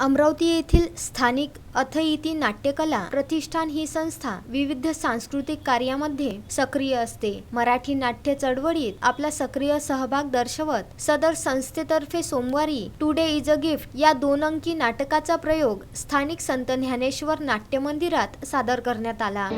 अमरावती येथील स्थानिक अथईती नाट्यकला प्रतिष्ठान ही संस्था विविध सांस्कृतिक कार्यामध्ये सक्रिय असते. मराठी नाट्य चळवळीत आपला सक्रिय सहभाग दर्शवत सदर संस्थेतर्फे सोमवारी टुडे इज अ गिफ्ट या दोन अंकी नाटकाचा प्रयोग स्थानिक संत ज्ञानेश्वर नाट्य मंदिरात सादर करण्यात आला.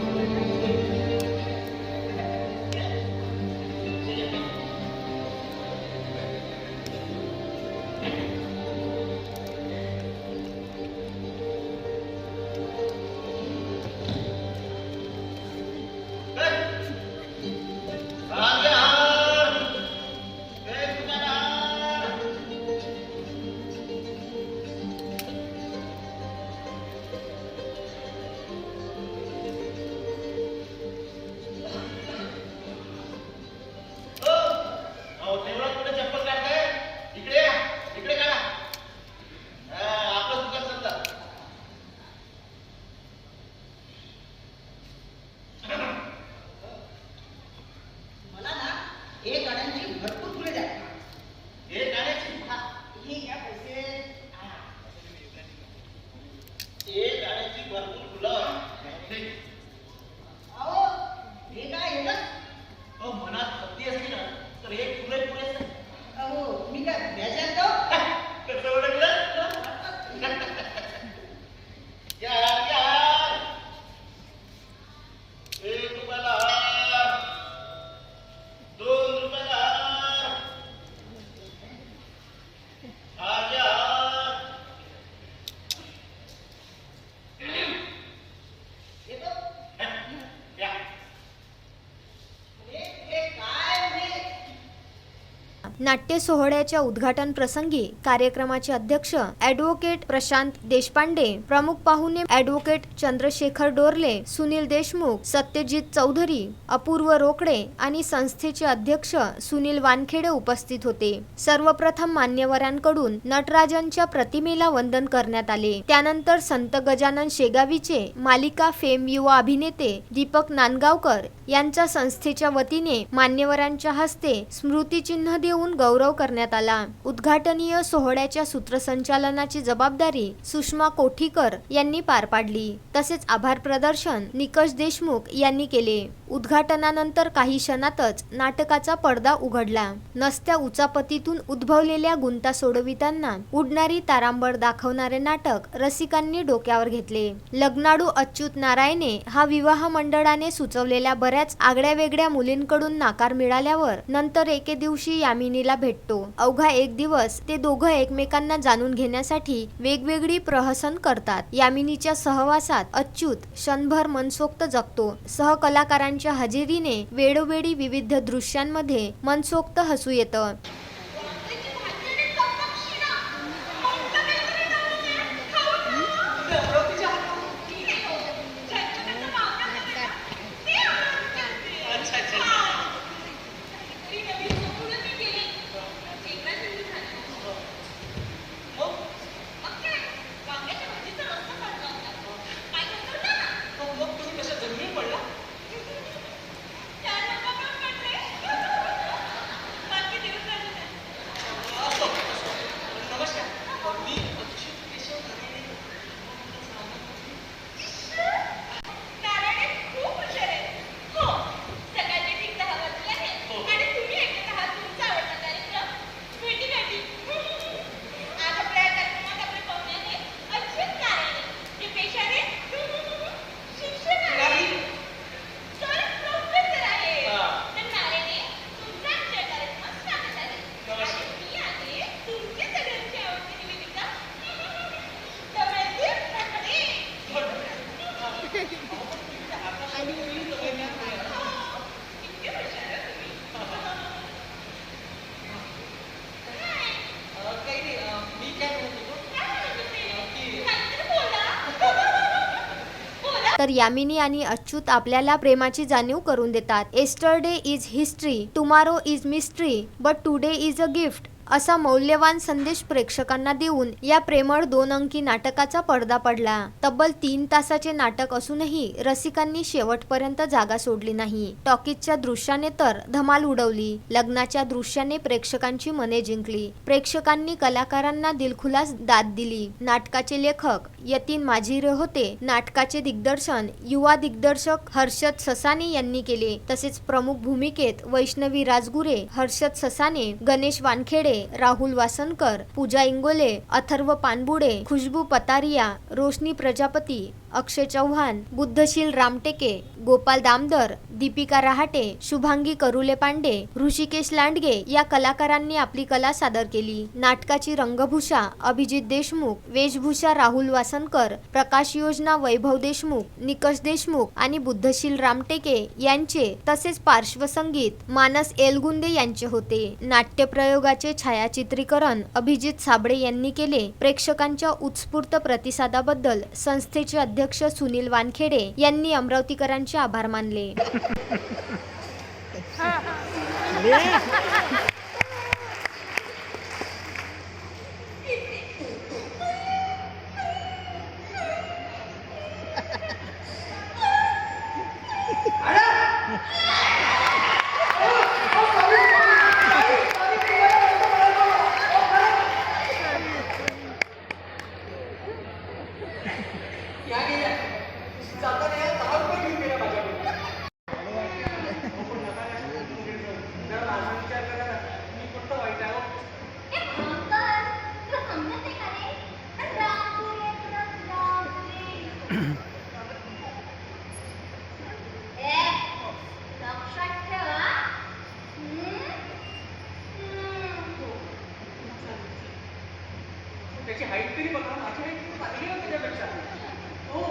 नाट्य सोहळ्याच्या उद्घाटन प्रसंगी कार्यक्रमाचे अध्यक्ष ॲडव्होकेट प्रशांत देशपांडे प्रमुख पाहुणे ॲडव्होकेट चंद्रशेखर डोरले सुनील देशमुख सत्यजित चौधरी अपूर्व रोकडे आणि संस्थेचे अध्यक्ष सुनील वानखेडे उपस्थित होते. सर्वप्रथम मान्यवरांकडून नटराजांच्या प्रतिमेला वंदन करण्यात आले. त्यानंतर संत गजानन शेगावीचे मालिका फेम युवा अभिनेते दीपक नांदगावकर यांच्या संस्थेच्या वतीने मान्यवरांच्या हस्ते स्मृतिचिन्ह देऊन गौरव करण्यात आला. उद्घाटनीय सोहळ्याच्या सूत्रसंचालनाची जबाबदारी सुषमा कोठीकर यांनी पार पाडली. तसेच आभार प्रदर्शन निकष देशमुख यांनी केले. उद्घाटनानंतर काही क्षणातच नाटकाचा पडदा उघडला. नसत्या उचापतीतून उद्भवलेल्या गुंता सोडवितांना उडणारी तारांबळ दाखवणारे नाटक रसिकांनी डोक्यावर घेतले. लग्नाडू अच्युत नारायणे हा विवाह मंडळाने सुचवलेल्या बऱ्याच आगळ्या वेगळ्या मुलींकडून नाकार मिळाल्यावर नंतर एके दिवशी यामिनीला भेटतो. अवघा एक दिवस ते दोघं एकमेकांना जाणून घेण्यासाठी वेगवेगळी प्रहसन करतात. यामिनीच्या सहवासात अच्युत क्षणभर मनसोक्त जगतो. यांच्या हजेरीने वेळोवेळी विविध दृश्यांमध्ये मनसोक्त हसू येतं. तर यामिनी आणि अच्युत आपल्याला प्रेमाची जाणीव करून देतात. Yesterday is history tomorrow is mystery but today is a gift असा मौल्यवान संदेश प्रेक्षकांना देऊन या प्रेमळ दोन अंकी नाटकाचा पडदा पडला. तब्बल तीन तासाचे नाटक असूनही रसिकांनी शेवटपर्यंत जागा सोडली नाही. टॉकीजच्या दृश्याने तर धमाल उडवली लग्नाच्या दृश्याने प्रेक्षकांची मने जिंकली. प्रेक्षकांनी कलाकारांना दिलखुलास दाद दिली. नाटकाचे लेखक यतीन माझीरे होते. नाटकाचे दिग्दर्शन युवा दिग्दर्शक हर्षद ससाने यांनी केले. तसेच प्रमुख भूमिकेत वैष्णवी राजगुरे हर्षद ससाने गणेश वानखेडे राहुल वासनकर पूजा इंगोले अथर्व पानबुडे खुशबू पतारिया रोशनी प्रजापती अक्षय चव्हाण बुद्धशील रामटेके गोपाल दामदर दीपिका रहाटे शुभांगी करुले पांडे ऋषिकेश लांडगे या कलाकारांनी आपली कला सादर केली. नाटकाची रंगभूषा अभिजित देशमुख वेशभूषा राहुल वासनकर प्रकाश योजना वैभव देशमुख निकष देशमुख आणि बुद्धशील रामटेके यांचे तसेच पार्श्वसंगीत मानस एलगुंदे यांचे होते. नाट्यप्रयोगाचे छायाचित्रीकरण अभिजित साबळे यांनी केले. प्रेक्षकांच्या उत्स्फूर्त प्रतिसादाबद्दल संस्थेचे अध्यक्ष अध्यक्ष सुनील वानखेडे यांनी अमरावतीकरांचे आभार मानले. त्याची हाईट तरी बघा माझी हाईट खूप चांगली आहे त्याच्यापेक्षा. हो.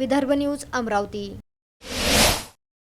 विदर्भ न्यूज अमरावती.